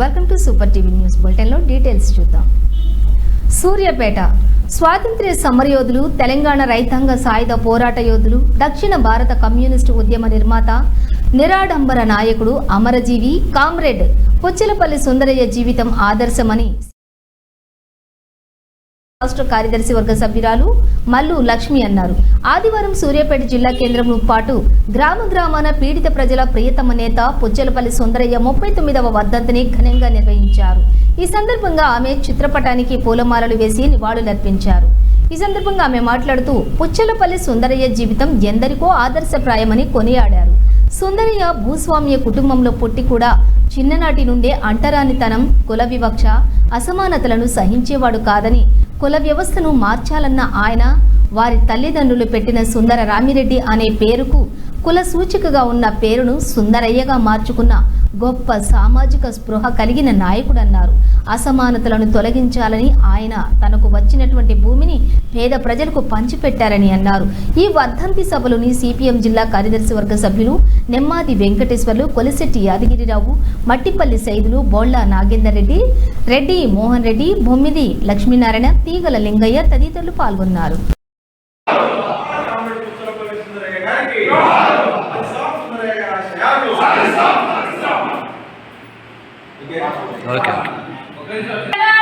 Welcome to super TV news బులెటిన్లో details చూద్దాం. సూర్యాపేట స్వాతంత్ర్య సమరయోధులు తెలంగాణ రైతాంగ సాయుధ పోరాట యోధులు దక్షిణ భారత కమ్యూనిస్టు ఉద్యమ నిర్మాత నిరాడంబర నాయకుడు అమరజీవి కామ్రేడ్ పుచ్చలపల్లి సుందరయ్య జీవితం ఆదర్శమని రాష్ట్ర కార్యదర్శి వర్గ సభ్యురాలు మల్లు లక్ష్మి అన్నారు. ఆదివారం సూర్యాపేట జిల్లా కేంద్రంలో పాటు గ్రామ గ్రామాన పీడిత ప్రజల ప్రియతమ నేత పుచ్చలపల్లి సుందరయ్య ముప్పై తొమ్మిదవ వర్ధంతిని ఘనంగా నిర్వహించారు. ఈ సందర్భంగా ఆమె చిత్రపటానికి పూలమాలలు వేసి నివాళులర్పించారు. ఈ సందర్భంగా ఆమె మాట్లాడుతూ పుచ్చలపల్లి సుందరయ్య జీవితం ఎందరికో ఆదర్శప్రాయమని కొనియాడారు. సుందరయ్య భూస్వామ్య కుటుంబంలో పుట్టి కూడా చిన్ననాటి నుండే అంటరానితనం కుల వివక్ష అసమానతలను సహించేవాడు కాదని కుల వ్యవస్థను మార్చాలన్న ఆయన వారి తల్లిదండ్రులు పెట్టిన సుందర రామిరెడ్డి అనే పేరుకు కుల సూచికగా ఉన్న పేరును సుందరయ్యగా మార్చుకున్న గొప్ప సామాజిక స్పృహ కలిగిన నాయకుడన్నారు. అసమానతలను తొలగించాలని ఆయన తనకు వచ్చినటువంటి భూమిని పేద ప్రజలకు పంచిపెట్టారని అన్నారు. ఈ వర్ధంతి సభలోని సిపిఎం జిల్లా కార్యదర్శి వర్గ సభ్యులు నెమ్మాది వెంకటేశ్వర్లు కొలిశెట్టి యాదగిరిరావు మట్టిపల్లి సైదులు బోళ్ళ నాగేందర్ రెడ్డి రెడ్డి మోహన్ రెడ్డి బొమ్మిది లక్ష్మీనారాయణ తీగల లింగయ్య తదితరులు పాల్గొన్నారు. 我跟。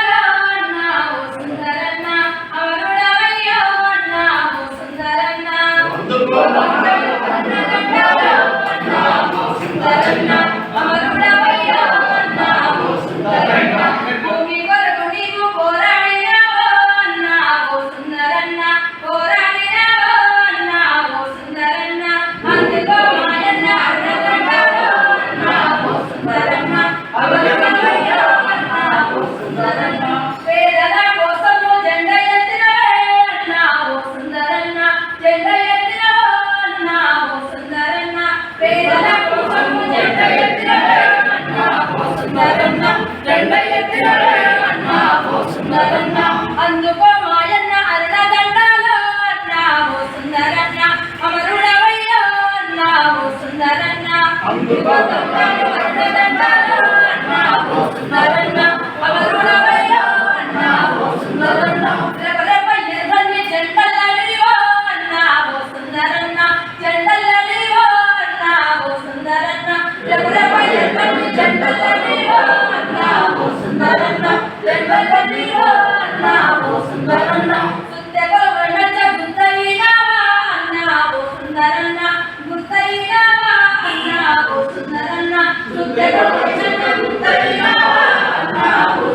జెండా ఎత్తినవే అన్నా ఓ సుందరన్న అందుకో మాయన్న అరుణ దండాలో అన్నా ఓ సుందరన్న అమరుడవయ్యో అన్నా ఓ సుందరన్న. అందుకో దండాలు అరుణ దండాలో అన్నా ఓ సుందరన్న అమరుడవయ్యో అన్నా ఓ సుందరన్న. రెపరెప అన్నావు సుందరన్న సుందర గుర్తయినావా అన్నావు సుందరన్న గుర్తయినావా అన్నావు సుందరన్న సుందర గుర్తయినావా అన్నావు